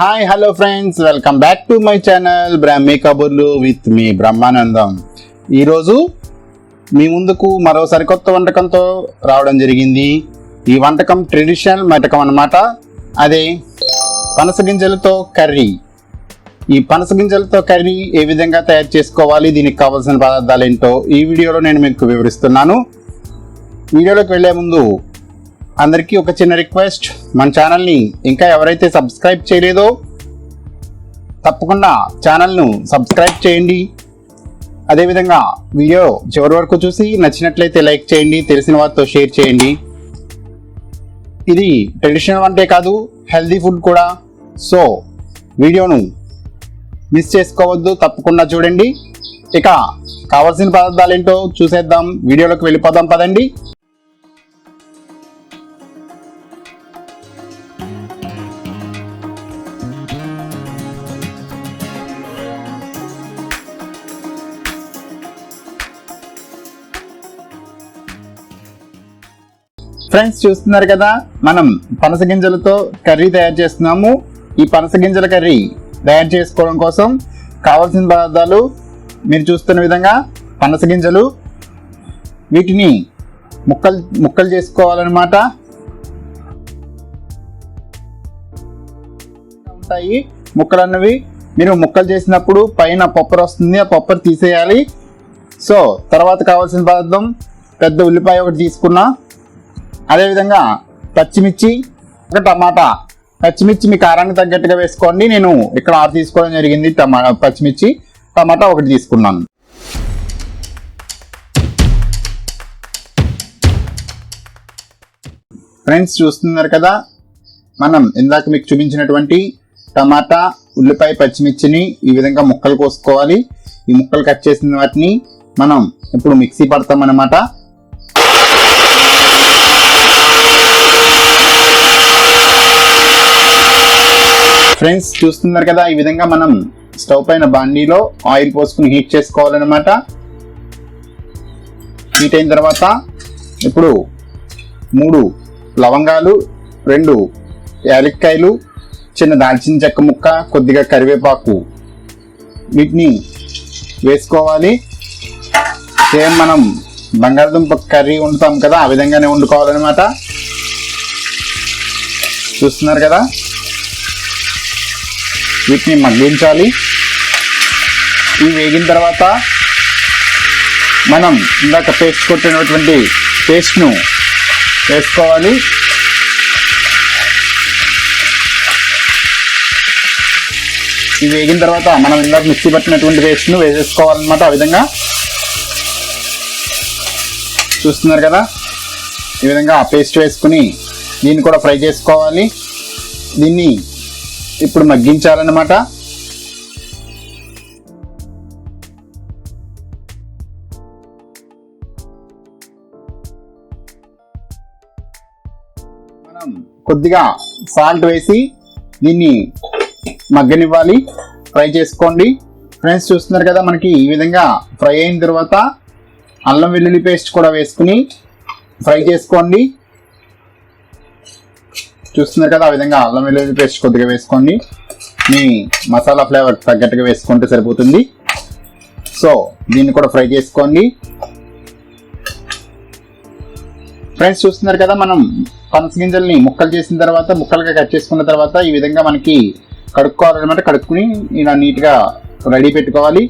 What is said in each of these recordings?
Hi hello friends welcome back to my channel Brahmi కబుర్లు with మీ బ్రహ్మానందం ఈరోజు మీ ముందుకు మరో సరికొత్త వంటకంతో రావడం జరిగింది. ఈ వంటకం ట్రెడిషనల్ వంటకం అన్నమాట. అదే పనస గింజలతో కర్రీ. ఈ పనస గింజలతో కర్రీ ఏ విధంగా తయారు చేసుకోవాలి? దీనికి కావాల్సిన పదార్థాలు ఏంటో ఈ వీడియోలో నేను మీకు వివరిస్తున్నాను. వీడియోలోకి వెళ్ళే ముందు అందరికీ ఒక చిన్న రిక్వెస్ట్. మన ఛానల్ని ఇంకా ఎవరైతే సబ్స్క్రైబ్ చేయలేదో తప్పకుండా ఛానల్ను సబ్స్క్రైబ్ చేయండి. అదేవిధంగా వీడియో చివరి వరకు చూసి నచ్చినట్లయితే లైక్ చేయండి తెలిసిన వారితో షేర్ చేయండి. ఇది ట్రెడిషనల్ వంటే కాదు హెల్దీ ఫుడ్ కూడా. సో వీడియోను మిస్ చేసుకోవద్దు తప్పకుండా చూడండి. ఇక కావాల్సిన పదార్థాలు ఏంటో చూసేద్దాం వీడియోలోకి వెళ్ళిపోదాం పదండి. ఫ్రెండ్స్ చూస్తున్నారు కదా మనం పనస గింజలతో కర్రీ తయారు చేస్తున్నాము. ఈ పనస గింజల కర్రీ తయారు చేసుకోవడం కోసం కావాల్సిన పదార్థాలు మీరు చూస్తున్న విధంగా పనస గింజలు వీటిని ముక్కలు ముక్కలు చేసుకోవాలన్నమాట. ఉంటాయి. ముక్కలు అన్నవి మీరు ముక్కలు చేసినప్పుడు పైన పప్పర్ వస్తుంది ఆ పప్పర్ తీసేయాలి. సో తర్వాత కావాల్సిన పదార్థం పెద్ద ఉల్లిపాయ ఒకటి తీసుకున్నా. అదేవిధంగా పచ్చిమిర్చి ఒక టమాటా. పచ్చిమిర్చి మీ కారానికి తగ్గట్టుగా వేసుకోండి. నేను ఇక్కడ ఆరు తీసుకోవడం జరిగింది. టమా పచ్చిమిర్చి టమాటా ఒకటి తీసుకున్నాను. ఫ్రెండ్స్ చూస్తున్నారు కదా? మనం ఇందాక మీకు చూపించినటువంటి టమాటా ఉల్లిపాయ పచ్చిమిర్చిని ఈ విధంగా ముక్కలు కోసుకోవాలి. ఈ ముక్కలు కట్ చేసిన వాటిని మనం ఇప్పుడు మిక్సీ పడతాం ఫ్రెండ్స్ చూస్తున్నారు కదా ఈ విధంగా మనం స్టవ్ పైన బాండీలో ఆయిల్ పోసుకుని హీట్ చేసుకోవాలన్నమాట. హీట్ అయిన తర్వాత ఇప్పుడు మూడు లవంగాలు రెండు యాలక్కాయలు చిన్న దాల్చిన చెక్క ముక్క కొద్దిగా కరివేపాకు. వీటిని వేసుకోవాలి. సేమ్ మనం బంగాళదుంప కర్రీ వండుతాం కదా ఆ విధంగానే వండుకోవాలన్నమాట. చూస్తున్నారు కదా? వీటిని మగ్గించాలి. ఇవి వేగిన తర్వాత మనం ఇందాక పేస్ట్ కొట్టినటువంటి పేస్ట్ను వేసుకోవాలి. ఇవి వేగిన తర్వాత మనం ఇందాక మిక్సీ పట్టినటువంటి పేస్ట్ను వేసేసుకోవాలన్నమాట ఆ విధంగా. చూస్తున్నారు కదా? ఈ విధంగా పేస్ట్ వేసుకుని దీన్ని కూడా ఫ్రై చేసుకోవాలి. దీన్ని ఇప్పుడు మగ్గించాలన్నమాట. మనం కొద్దిగా సాల్ట్ వేసి దీన్ని మగ్గనివ్వాలి. ఫ్రై చేసుకోండి. ఫ్రెండ్స్ చూస్తున్నారు కదా మనకి ఈ విధంగా ఫ్రై అయిన తర్వాత అల్లం వెల్లుల్లి పేస్ట్ కూడా వేసుకుని ఫ్రై చేసుకోండి. చూస్తున్నారు కదా ఆ విధంగా అల్లం వెల్లుల్లి పేస్ట్ కొద్దిగా వేసుకోండి. మీ మసాలా ఫ్లేవర్ తగ్గట్టుగా వేసుకుంటే సరిపోతుంది. సో దీన్ని కూడా ఫ్రై చేసుకోండి. ఫ్రెండ్స్ చూస్తున్నారు కదా మనం పనస గింజల్ని ముక్కలు చేసిన తర్వాత ముక్కలుగా కట్ చేసుకున్న తర్వాత ఈ విధంగా మనకి కడుక్కోవాలన్నమాట. కడుక్కుని ఇలా నీట్గా రెడీ పెట్టుకోవాలి.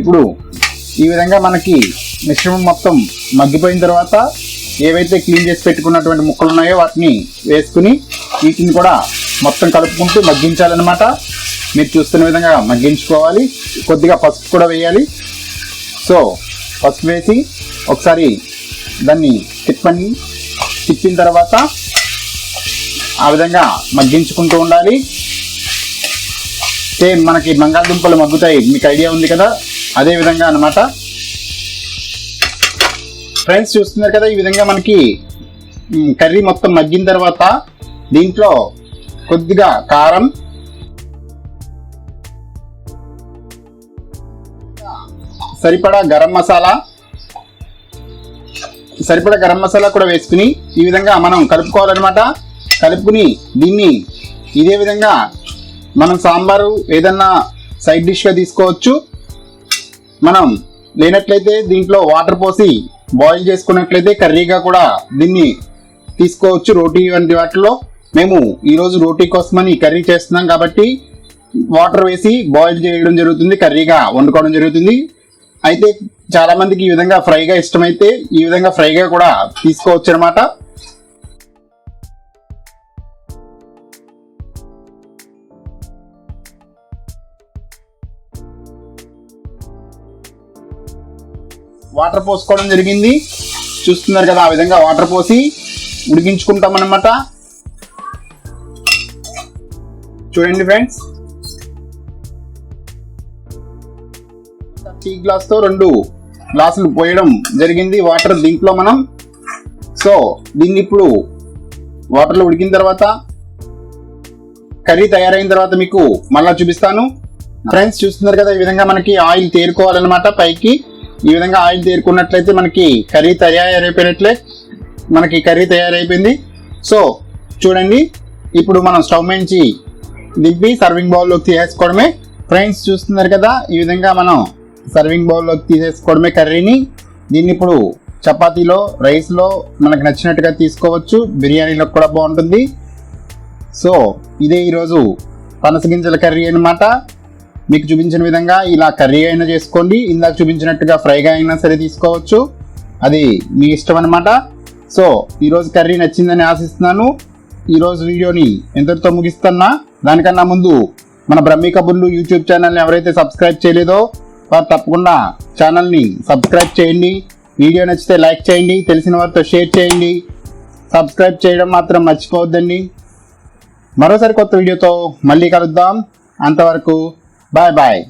ఇప్పుడు ఈ విధంగా మనకి మిశ్రమం మొత్తం మగ్గిపోయిన తర్వాత ఏవైతే క్లీన్ చేసి పెట్టుకున్నటువంటి ముక్కలు ఉన్నాయో వాటిని వేసుకుని వీటిని కూడా మొత్తం కలుపుకుంటూ మగ్గించాలన్నమాట. మీరు చూస్తున్న విధంగా మగ్గించుకోవాలి. కొద్దిగా పసుపు కూడా వేయాలి. సో పసుపు వేసి ఒకసారి దాన్ని తిప్పండి. తిప్పిన తర్వాత ఆ విధంగా మగ్గించుకుంటూ ఉండాలి. సేమ్ మనకి బంగాళదుంపలు మగ్గుతాయి. మీకు ఐడియా ఉంది కదా? అదే విధంగా అన్నమాట. ఫ్రెండ్స్ చూస్తున్నారు కదా ఈ విధంగా మనకి కర్రీ మొత్తం మగ్గిన తర్వాత దీంట్లో కొద్దిగా కారం. సరిపడా గరం మసాలా. సరిపడా గరం మసాలా కూడా వేసుకుని ఈ విధంగా మనం కలుపుకోవాలన్నమాట. కలుపుకుని దీన్ని ఇదే విధంగా మనం సాంబారు ఏదన్నా సైడ్ డిష్గా తీసుకోవచ్చు. మనం లేనట్లయితే దీంట్లో వాటర్ పోసి బాయిల్ చేసుకున్నట్లయితే కర్రీగా కూడా దీన్ని తీసుకోవచ్చు రోటీ వంటి వాటిలో మేము ఈరోజు రోటీ కోసమని కర్రీ చేస్తున్నాం కాబట్టి వాటర్ వేసి బాయిల్ చేయడం జరుగుతుంది కర్రీగా వండుకోవడం జరుగుతుంది. అయితే చాలా మందికి ఈ విధంగా ఫ్రైగా ఇష్టమైతే ఈ విధంగా ఫ్రైగా కూడా తీసుకోవచ్చు అనమాట వాటర్ పోసుకోవడం జరిగింది. చూస్తున్నారు కదా ఆ విధంగా వాటర్ పోసి ఉడికించుకుంటాం అన్నమాట చూడండి ఫ్రెండ్స్. టీ గ్లాస్తో రెండు గ్లాసులు పోయడం జరిగింది. వాటర్ దీంట్లో మనం. సో దీన్ని ఇప్పుడు వాటర్లో ఉడికిన తర్వాత కర్రీ తయారైన తర్వాత మీకు మళ్ళీ చూపిస్తాను. ఫ్రెండ్స్ చూస్తున్నారు కదా ఈ విధంగా మనకి ఆయిల్ తేరుకోవాలన్నమాట పైకి. ఈ విధంగా ఆయిల్ తేరుకున్నట్లయితే మనకి కర్రీ తయారైపోయినట్లే మనకి కర్రీ తయారైపోయింది. సో చూడండి. ఇప్పుడు మనం స్టవ్ నుంచి దిగ్వి సర్వింగ్ బౌల్లోకి తీసేసుకోవడమే. ఫ్రెండ్స్ చూస్తున్నారు కదా ఈ విధంగా మనం సర్వింగ్ బౌల్లోకి తీసేసుకోవడమే కర్రీని. దీన్ని ఇప్పుడు చపాతీలో రైస్లో మనకు నచ్చినట్టుగా తీసుకోవచ్చు. బిర్యానీలో కూడా బాగుంటుంది. సో ఇదే ఈరోజు పనసగింజల కర్రీ అనమాట మీకు చూపించిన విధంగా ఇలా కర్రీ అయినా చేసుకోండి. ఇందాక చూపించినట్టుగా ఫ్రైగా అయినా సరే తీసుకోవచ్చు. అది మీ ఇష్టం అనమాట సో ఈరోజు కర్రీ నచ్చిందని ఆశిస్తున్నాను. ఈరోజు వీడియోని ఎంతటితో ముగిస్తున్నా దానికన్నా ముందు మన బ్రహ్మీ కబుర్లు యూట్యూబ్ ఛానల్ని ఎవరైతే సబ్స్క్రైబ్ చేయలేదో వారు తప్పకుండా ఛానల్ని సబ్స్క్రైబ్ చేయండి. వీడియో నచ్చితే లైక్ చేయండి. తెలిసిన వారితో షేర్ చేయండి. సబ్స్క్రైబ్ చేయడం మాత్రం మర్చిపోవద్దండి. మరోసారి కొత్త వీడియోతో మళ్ళీ కలుద్దాం. అంతవరకు బాయ్ బాయ్.